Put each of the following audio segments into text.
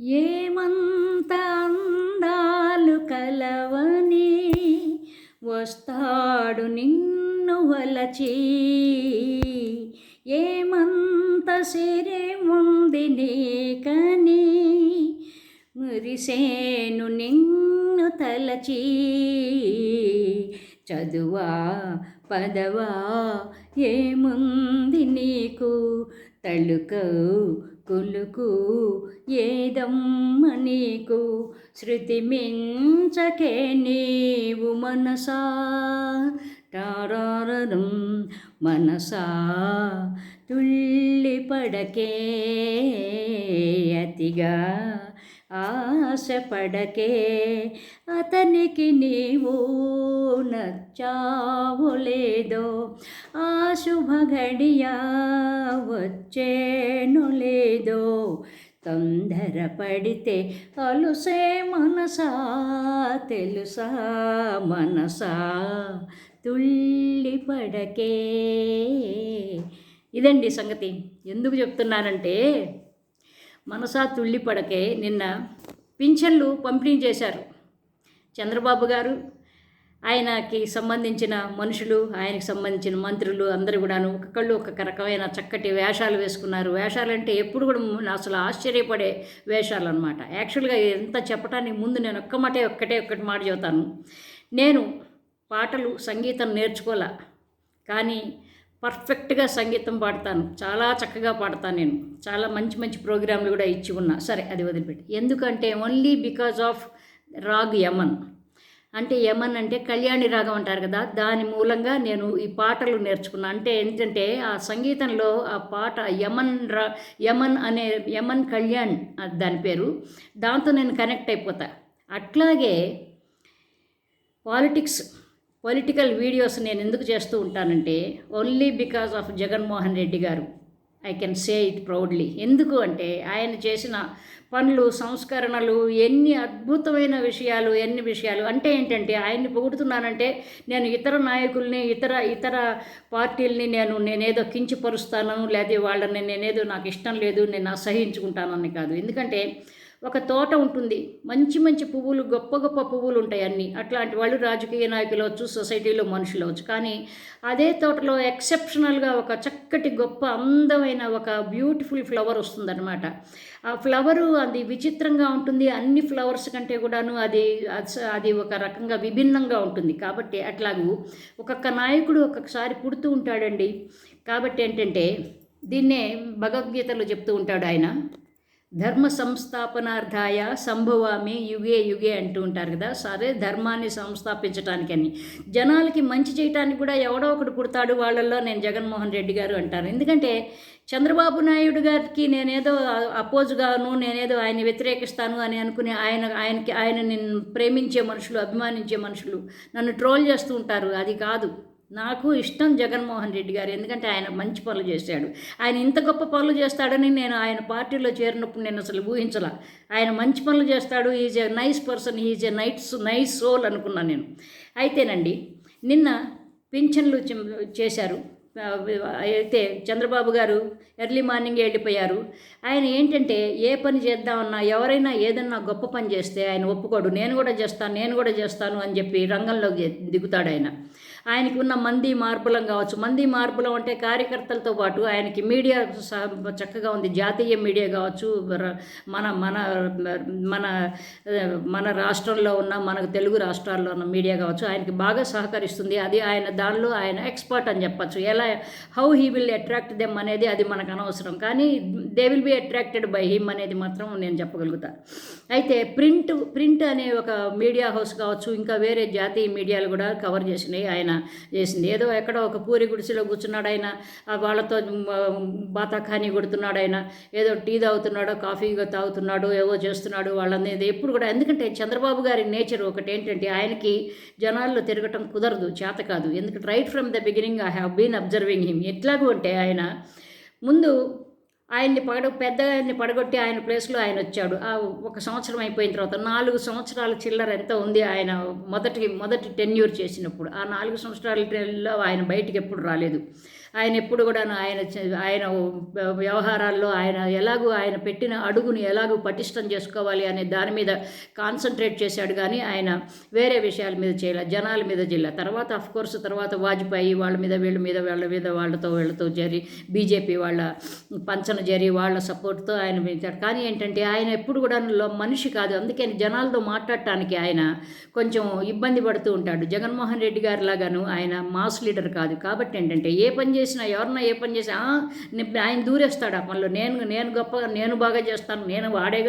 ఏమంత అందాలు కలవని వస్తాడు నిన్ను వలచి. ఏమంత సిరి నీకని మురిసేను నిన్ను తలచి. చదువా పదవా ఏముంది నీకు? తళుకు కులుకు ఏదమ్మ నీకు? శృతి మించకే నీవు మనసా? టారారరం మనసా? తుల్లి పడకే అతిగా ఆశపడకే అతనికి నీవు నచ్చావు లేదో ఆ శుభ వచ్చేను లేదో తొందరపడితే అలుసే మనసా తెలుసా మనసా? తుళ్ళి పడకే ఇదండి సంగతి. ఎందుకు చెప్తున్నానంటే మనసా తుళ్ళి పడకే నిన్న పింఛన్లు పంపిణీ చేశారు చంద్రబాబు గారు. ఆయనకి సంబంధించిన మనుషులు ఆయనకి సంబంధించిన మంత్రులు అందరూ కూడాను ఒక్కొక్కళ్ళు ఒక్కొక్క రకమైన చక్కటి వేషాలు వేసుకున్నారు. వేషాలు అంటే ఎప్పుడు కూడా అసలు ఆశ్చర్యపడే వేషాలు అనమాట యాక్చువల్గా ఎంత చెప్పడానికి ముందు నేను ఒక్క మాటే ఒక్కటే ఒక్కటి మాట చెబుతాను. నేను పాటలు సంగీతం నేర్చుకోలే కానీ పర్ఫెక్ట్గా సంగీతం పాడతాను. చాలా చక్కగా పాడతాను నేను. చాలా మంచి మంచి ప్రోగ్రాంలు కూడా ఇచ్చి ఉన్నా. సరే అది వదిలిపెట్టి. ఎందుకంటే only because of Raag Yaman. అంటే యమన్ అంటే కళ్యాణి రాగం అంటారు కదా దాని మూలంగా నేను ఈ పాటలు నేర్చుకున్నా. అంటే ఏంటంటే ఆ సంగీతంలో ఆ పాట యమన్ రా యమన్ అనే యమన్ కళ్యాణ్ దాని పేరు దాంతో నేను కనెక్ట్ అయిపోతా. అట్లాగే పాలిటిక్స్ పొలిటికల్ వీడియోస్ నేను ఎందుకు చేస్తూ ఉంటానంటే only because of Jaganmohan Reddy garu. I can say it proudly ఎందుకు అంటే ఆయన చేసిన పనులు సంస్కరణలు ఎన్ని అద్భుతమైన విషయాలు ఎన్ని విషయాలు. అంటే ఏంటంటే ఆయన్ని పొగుడుతున్నానంటే నేను ఇతర నాయకుల్ని ఇతర ఇతర పార్టీలని నేను నేనేదో కించపరుస్తాను లేదా వాళ్ళని నేనేదో నాకు ఇష్టం లేదు నేను అసహించుకుంటానని కాదు. ఎందుకంటే ఒక తోట ఉంటుంది. మంచి మంచి పువ్వులు గొప్ప గొప్ప పువ్వులు ఉంటాయి అన్నీ. అట్లాంటి వాళ్ళు రాజకీయ నాయకులు అవచ్చు సొసైటీలో మనుషులు అవచ్చు. కానీ అదే తోటలో ఎక్సెప్షనల్గా ఒక చక్కటి గొప్ప అందమైన ఒక బ్యూటిఫుల్ ఫ్లవర్ వస్తుందన్నమాట. ఆ ఫ్లవరు అది విచిత్రంగా ఉంటుంది. అన్ని ఫ్లవర్స్ కంటే కూడాను అది అది ఒక రకంగా విభిన్నంగా ఉంటుంది. కాబట్టి అట్లాగూ ఒక్కొక్క నాయకుడు ఒక్కొక్కసారి పుడుతూ ఉంటాడండి. కాబట్టి ఏంటంటే దీన్నే భగవద్గీతలో చెప్తూ ఉంటాడు ఆయన. ధర్మ సంస్థాపనార్థాయ సంభవామి యుగే యుగే అంటూ ఉంటారు కదా. సరే ధర్మాన్ని సంస్థాపించడానికని జనాలకి మంచి చేయటానికి కూడా ఎవడో ఒకటి పుడతాడు వాళ్ళల్లో నేను జగన్మోహన్ రెడ్డి గారు అంటారు. ఎందుకంటే చంద్రబాబు నాయుడు గారికి నేనేదో అపోజ్గాను నేనేదో ఆయన వ్యతిరేకిస్తాను అని అనుకుని ఆయన ఆయనకి ఆయన నేను ప్రేమించే మనుషులు అభిమానించే మనుషులు నన్ను ట్రోల్ చేస్తూ ఉంటారు. అది కాదు. నాకు ఇష్టం జగన్మోహన్ రెడ్డి గారు ఎందుకంటే ఆయన మంచి పనులు చేశాడు. ఆయన ఇంత గొప్ప పనులు చేస్తాడని నేను ఆయన పార్టీలో చేరినప్పుడు నేను అసలు ఊహించలా. ఆయన మంచి పనులు చేస్తాడు is a nice person is a nights nice soul అనుకున్నాను నేను. అయితేనండి నిన్న పింఛన్లు చేశారు. అయితే చంద్రబాబు గారు ఎర్లీ మార్నింగ్ వెళ్ళిపోయారు. ఆయన ఏంటంటే ఏ పని చేద్దామన్నా ఎవరైనా ఏదన్నా గొప్ప పని చేస్తే ఆయన ఒప్పుకోడు. నేను కూడా చేస్తాను నేను కూడా చేస్తాను అని చెప్పి రంగంలోకి దిగుతాడు ఆయన. ఆయనకి ఉన్న మంది మార్పులం కావచ్చు. మంది మార్పులం అంటే కార్యకర్తలతో పాటు ఆయనకి మీడియా చక్కగా ఉంది. జాతీయ మీడియా కావచ్చు మన మన మన మన రాష్ట్రంలో ఉన్న మనకు తెలుగు రాష్ట్రాల్లో ఉన్న మీడియా కావచ్చు ఆయనకి బాగా సహకరిస్తుంది. అది ఆయన దానిలో ఆయన ఎక్స్పర్ట్ అని చెప్పచ్చు. ఎలా how he will attract them అనేది అది మనకు అనవసరం. కానీ they will be attracted by him అనేది మాత్రం నేను చెప్పగలుగుతాను అయితే ప్రింట్ ప్రింట్ అనే ఒక మీడియా హౌస్ కావచ్చు ఇంకా వేరే జాతీయ మీడియాలు కూడా కవర్ చేసినాయి. ఆయన చేసింది. ఏదో ఎక్కడో ఒక పూరి గుడిసెలో కూర్చున్నాడు ఆయన వాళ్ళతో బాతాఖానీ కొడుతున్నాడు ఆయన ఏదో టీ తాగుతున్నాడో కాఫీ తాగుతున్నాడు ఏవో చేస్తున్నాడు వాళ్ళని. ఎప్పుడు కూడా ఎందుకంటే చంద్రబాబు గారి నేచర్ ఒకటి ఏంటంటే ఆయనకి జనాల్లో తిరగటం కుదరదు చేత కాదు. ఎందుకంటే right from the beginning I have been observing him ఎట్లాగూ అంటే ఆయన ముందు ఆయన్ని పడ పెద్ద ఆయన్ని పడగొట్టి ఆయన ప్లేస్లో ఆయన వచ్చాడు. ఒక సంవత్సరం అయిపోయిన తర్వాత నాలుగు సంవత్సరాల చిల్లర ఎంత ఉంది ఆయన మొదటి మొదటి టెన్యూర్ చేసినప్పుడు. ఆ నాలుగు సంవత్సరాల ఆయన బయటికి ఎప్పుడు రాలేదు. ఆయన ఎప్పుడు కూడా ఆయన ఆయన వ్యవహారాల్లో ఆయన ఎలాగూ ఆయన పెట్టిన అడుగుని ఎలాగూ పటిష్టం చేసుకోవాలి అనే దాని మీద కాన్సన్ట్రేట్ చేశాడు కానీ ఆయన వేరే విషయాల మీద చేయలే జనాల మీద చేయలే. తర్వాత అఫ్ కోర్స్ తర్వాత వాజ్పేయి వాళ్ళ మీద వీళ్ళ మీద వాళ్ళ మీద వాళ్ళతో వీళ్ళతో జరి బీజేపీ వాళ్ళ పంచన జరి వాళ్ళ సపోర్ట్తో ఆయన పెంచాడు. కానీ ఏంటంటే ఆయన ఎప్పుడు కూడా మనిషి కాదు. అందుకని జనాలతో మాట్లాడటానికి ఆయన కొంచెం ఇబ్బంది పడుతూ ఉంటాడు. జగన్మోహన్ రెడ్డి గారి లాగాను ఆయన మాస్ లీడర్ కాదు. కాబట్టి ఏంటంటే ఏ పని చేసినా ఎవరన్నా ఏ పని చేసినా ఆయన దూరేస్తాడు ఆ పనిలో. నేను నేను గొప్ప నేను బాగా చేస్తాను. నేను వాడే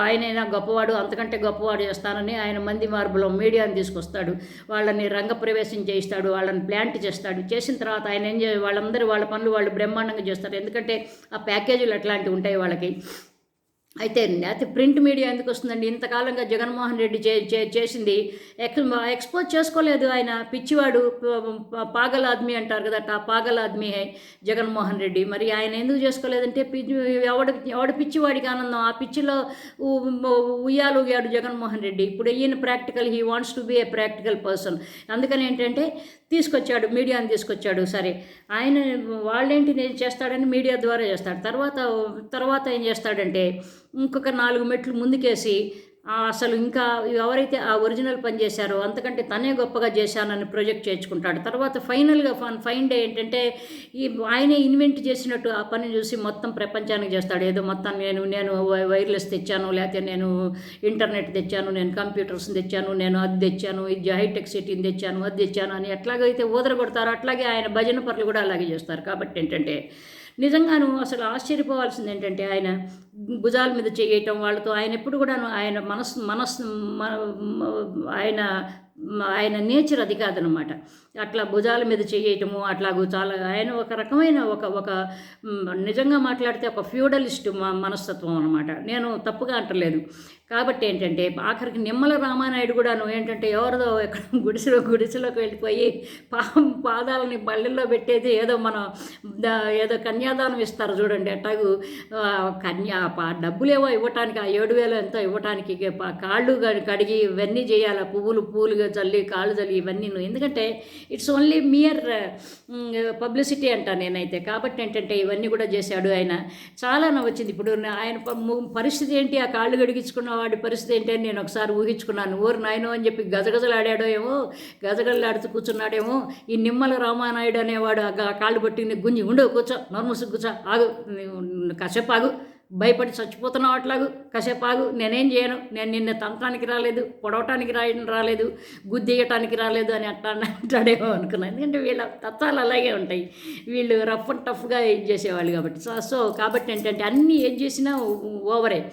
ఆయనైనా గొప్పవాడు అంతకంటే గొప్పవాడు చేస్తానని ఆయన మంది మార్పులో మీడియాని తీసుకొస్తాడు. వాళ్ళని రంగప్రవేశం చేయిస్తాడు వాళ్ళని ప్లాంట్ చేస్తాడు. చేసిన తర్వాత ఆయన ఏం వాళ్ళందరూ వాళ్ళ పనులు వాళ్ళు బ్రహ్మాండంగా చేస్తారు. ఎందుకంటే ఆ ప్యాకేజీలు అట్లాంటివి ఉంటాయి వాళ్ళకి. అయితే అయితే ప్రింట్ మీడియా ఎందుకు వస్తుందండి? ఇంతకాలంగా జగన్మోహన్ రెడ్డి చే చే- చేసింది ఎక్ ఎక్స్పోజ్ చేసుకోలేదు ఆయన. పిచ్చివాడు పాగల్ ఆద్మీ అంటారు కదట ఆ పాగల్ ఆద్మీ జగన్మోహన్ రెడ్డి. మరి ఆయన ఎందుకు చేసుకోలేదంటే పిచ్చి ఎవడు ఎవడు పిచ్చివాడికి ఆనందం? ఆ పిచ్చిలో ఉ- ఉయ్యాలు ఉయ్యాడు జగన్మోహన్ రెడ్డి. ఇప్పుడు ఈయన practical he wants to be a practical person అందుకని ఏంటంటే తీసుకొచ్చాడు మీడియాని తీసుకొచ్చాడు. సరే ఆయన వాళ్ళేంటి నేను చేస్తాడని మీడియా ద్వారా చేస్తాడు. తర్వాత తర్వాత ఏం చేస్తాడంటే ఇంకొక నాలుగు మెట్లు ముందుకేసి అసలు ఇంకా ఎవరైతే ఆ ఒరిజినల్ పని చేశారో అంతకంటే తనే గొప్పగా చేశానని ప్రొజెక్ట్ చేర్చుకుంటాడు తర్వాత ఫైనల్గా ఫన్ ఫైన్ డే ఏంటంటే ఈ ఆయనే ఇన్వెంట్ చేసినట్టు ఆ పని చూసి మొత్తం ప్రపంచానికి చేస్తాడు. ఏదో మొత్తం నేను నేను వై- వైర్లెస్ తెచ్చాను లేకపోతే నేను ఇంటర్నెట్ తెచ్చాను నేను కంప్యూటర్స్ తెచ్చాను నేను అది తెచ్చాను ఇది హైటెక్ సిటీని తెచ్చాను అది తెచ్చాను అని ఎట్లాగైతే ఊదరగొడతారో అట్లాగే ఆయన భజన పనులు కూడా అలాగే చేస్తారు. కాబట్టి ఏంటంటే నిజంగాను అసలు ఆశ్చర్యపోవాల్సింది ఏంటంటే ఆయన భుజాల మీద చేయటం వాళ్ళతో ఆయన ఎప్పుడు కూడాను ఆయన మనస్సు మనస్సు ఆయన ఆయన నేచర్ అది కాదనమాట అట్లా భుజాల మీద చేయటము అట్లాగూ చాలా ఆయన ఒక రకమైన ఒక ఒక నిజంగా మాట్లాడితే ఒక ఫ్యూడలిస్ట్ మనస్తత్వం అనమాట నేను తప్పుగా అంటలేదు. కాబట్టి ఏంటంటే ఆఖరికి నిమ్మల రామానాయుడు కూడాను ఏంటంటే ఎవరిదో ఎక్కడ గుడిసెలో గుడిసెలోకి వెళ్ళిపోయి పా పాదాలని బళ్ళల్లో పెట్టేది ఏదో మనం ఏదో కన్యాదానం ఇస్తారు చూడండి అట్టాగు. కన్యా పా డబ్బులేవో ఇవ్వటానికి ఆ ఏడు వేలు ఎంతో ఇవ్వటానికి కాళ్ళు కడిగి ఇవన్నీ చేయాలి. పువ్వులు పూలుగా చల్లి కాళ్ళు చల్లి ఇవన్నీ. ఎందుకంటే ఇట్స్ ఓన్లీ మియర్ పబ్లిసిటీ అంట నేనైతే. కాబట్టి ఏంటంటే ఇవన్నీ కూడా చేశాడు ఆయన. చాలా నవ్వొచ్చింది. ఇప్పుడు ఆయన పరిస్థితి ఏంటి? ఆ కాళ్ళు గడిగించుకున్న వాడి పరిస్థితి ఏంటి అని నేను ఒకసారి ఊహించుకున్నాను. ఊరు నాయనో అని చెప్పి గజగజలాడాడో ఏమో గజగజలాడుతూ కూర్చున్నాడేమో ఈ నిమ్మల రామానాయుడు అనేవాడు ఆ కాళ్ళు పట్టింది గుంజి ఉండవు కూర్చో నర్మసు కూర్చో ఆగు కాసేపు ఆగు భయపడి చచ్చిపోతున్నావు అట్లాగు కాసేపు ఆగు నేనేం చేయను నేను నిన్న తంత్రానికి రాలేదు పొడవటానికి రాయడం రాలేదు గుద్దియటానికి రాలేదు అని అట్లా అంటాడేమో అనుకున్నాను ఎందుకంటే వీళ్ళ తత్వాలు అలాగే ఉంటాయి. వీళ్ళు రఫ్ అండ్ టఫ్గా ఏం చేసేవాళ్ళు కాబట్టి. సో సో కాబట్టి ఏంటంటే అన్నీ ఏం చేసినా ఓవరే.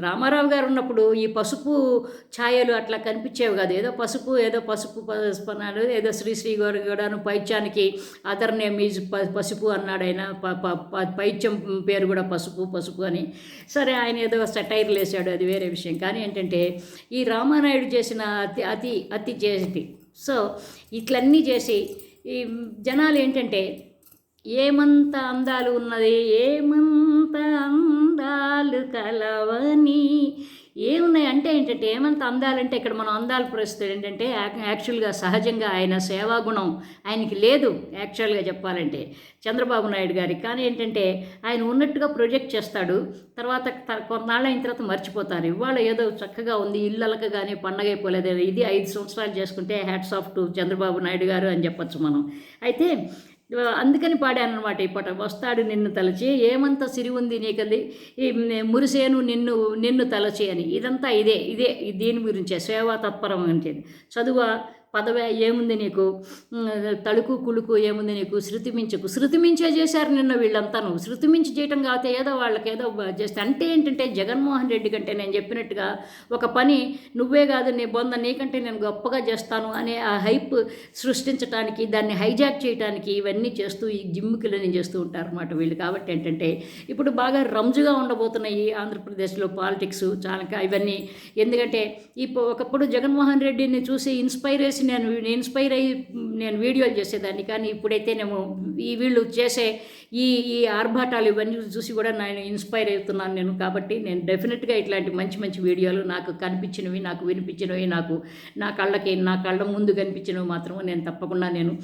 రామారావు గారు ఉన్నప్పుడు ఈ పసుపు ఛాయలు అట్లా కనిపించేవి కాదు. ఏదో పసుపు ఏదో పసుపు పసుపు ఏదో శ్రీశ్రీ గారు కూడాను పైత్యానికి అదర్ నేమ్ ఈజ్ ప- పసుపు అన్నాడైనా ప- ప- పైత్యం పేరు కూడా పసుపు పసుపు అని సరే ఆయన ఏదో సెటైర్లు వేసాడు అది వేరే విషయం. కానీ ఏంటంటే ఈ రామానాయుడు చేసిన అతి అతి అతి చేసి సో ఇట్లన్నీ చేసి ఈ జనాలు ఏంటంటే ఏమంత అందాలు ఉన్నది ఏమంత అందాలు కలవని ఏమున్నాయి అంటే ఏంటంటే ఏమంత అందాలంటే ఇక్కడ మనం అందాలు పరిస్థితి ఏంటంటే యాక్- యాక్చువల్గా సహజంగా ఆయన సేవాగుణం ఆయనకి లేదు యాక్చువల్గా చెప్పాలంటే. చంద్రబాబు నాయుడు గారికి. కానీ ఏంటంటే ఆయన ఉన్నట్టుగా ప్రొజెక్ట్ చేస్తాడు. తర్వాత త- కొన్నాళ్ళు అయిన తర్వాత మర్చిపోతారు. ఇవాళ ఏదో చక్కగా ఉంది ఇళ్ళలకు కానీ పండగ అయిపోలేదు ఇది ఐదు సంవత్సరాలు చేసుకుంటే hats off to Chandrababu Naidu garu అని చెప్పొచ్చు మనం. అయితే అందుకని పాడాను అనమాట ఈ పాట. వస్తాడు నిన్ను తలచి ఏమంత సిరి ఉంది నీకది ఈ మురిసేను నిన్ను నిన్ను తలచి అని. ఇదంతా ఇదే ఇదే దీని గురించే సేవా తత్పరం అంటే చదువు పదవే ఏముంది నీకు? ఉమ్, తలుకు కులుకు ఏముంది నీకు? శృతి మించకు. శృతి మించే చేశారు నిన్న వీళ్ళంతాను. శృతి మించి చేయటం కాకపోతే ఏదో వాళ్ళకి ఏదో చేస్తే. అంటే ఏంటంటే జగన్మోహన్ రెడ్డి కంటే నేను చెప్పినట్టుగా ఒక పని నువ్వే కాదు నీ బొంద నీకంటే నేను గొప్పగా చేస్తాను అనే ఆ హైప్ సృష్టించడానికి దాన్ని హైజాక్ చేయడానికి ఇవన్నీ చేస్తూ ఈ జిమ్ముకిలని చేస్తూ ఉంటారు అన్నమాట వీళ్ళు. కాబట్టి ఏంటంటే ఇప్పుడు బాగా రంజుగా ఉండబోతున్నాయి ఆంధ్రప్రదేశ్లో పాలిటిక్స్ చాలా ఇవన్నీ. ఎందుకంటే ఇప్పుడు ఒకప్పుడు జగన్మోహన్ రెడ్డిని చూసి ఇన్స్పైరేషన్ నేను ఇన్స్పైర్ అయ్యి నేను వీడియోలు చేసేదాన్ని. కానీ ఇప్పుడైతే నేను ఈ వీళ్ళు చేసే ఈ ఈ ఆర్భాటాలు ఇవన్నీ చూసి కూడా నేను ఇన్స్పైర్ అవుతున్నాను నేను. కాబట్టి నేను డెఫినెట్గా ఇట్లాంటి మంచి మంచి వీడియోలు నాకు కనిపించినవి నాకు వినిపించినవి నాకు నా కళ్ళకి నా కళ్ళ ముందు కనిపించినవి మాత్రం నేను తప్పకుండా నేను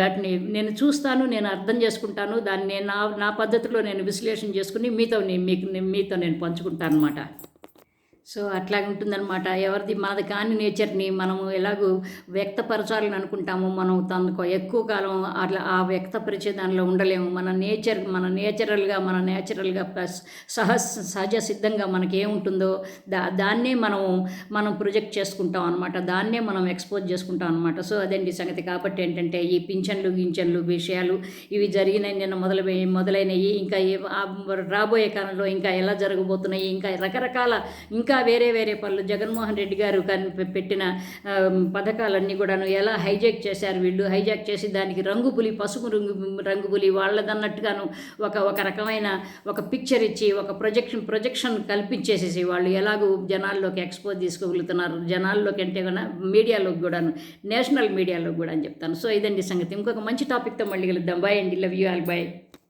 వాటిని నేను చూస్తాను నేను అర్థం చేసుకుంటాను. దాన్ని నా నా పద్ధతిలో నేను విశ్లేషణ చేసుకుని మీతో నేను మీకు మీతో నేను పంచుకుంటాను అనమాట సో అట్లా ఉంటుందన్నమాట. ఎవరిది మనది కాని నేచర్ని మనము ఎలాగో వ్యక్తపరచాలని అనుకుంటాము మనం తనకు ఎక్కువ కాలం అట్లా ఆ వ్యక్తపరిచే దానిలో ఉండలేము. మన నేచర్ మన నేచురల్గా మన నేచురల్గా సహజ సహజ సిద్ధంగా మనకి ఏముంటుందో దా దాన్నే మనం మనం ప్రొజెక్ట్ చేసుకుంటాం అనమాట దాన్నే మనం ఎక్స్పోజ్ చేసుకుంటాం అనమాట సో అదండి సంగతి. కాబట్టి ఏంటంటే ఈ పింఛన్లు గింఛన్లు విషయాలు ఇవి జరిగినాయి నిన్న మొదలై మొదలైనవి ఇంకా ఏ- రాబోయే కాలంలో ఇంకా ఎలా జరగబోతున్నాయి. ఇంకా రకరకాల ఇంకా వేరే వేరే పనులు. జగన్మోహన్ రెడ్డి గారు పెట్టిన పథకాలన్నీ కూడాను ఎలా హైజాక్ చేశారు వీళ్ళు? హైజాక్ చేసి దానికి రంగుపులి పసుపు రంగు రంగుపులి వాళ్ళదన్నట్టుగాను ఒక ఒక రకమైన ఒక పిక్చర్ ఇచ్చి ఒక ప్రొజెక్షన్ ప్రొజెక్షన్ కల్పించేసేసి వాళ్ళు ఎలాగో జనాల్లోకి ఎక్స్పోజ్ తీసుకోగలుగుతున్నారు. జనాల్లోకి అంటే కూడా మీడియాలోకి కూడాను నేషనల్ మీడియాలోకి కూడా అని చెప్తాను. సో ఇదండి సంగతి. ఇంకొక మంచి టాపిక్తో మళ్ళీ కలుద్దాం. బాయ్ అండి. Love you all bye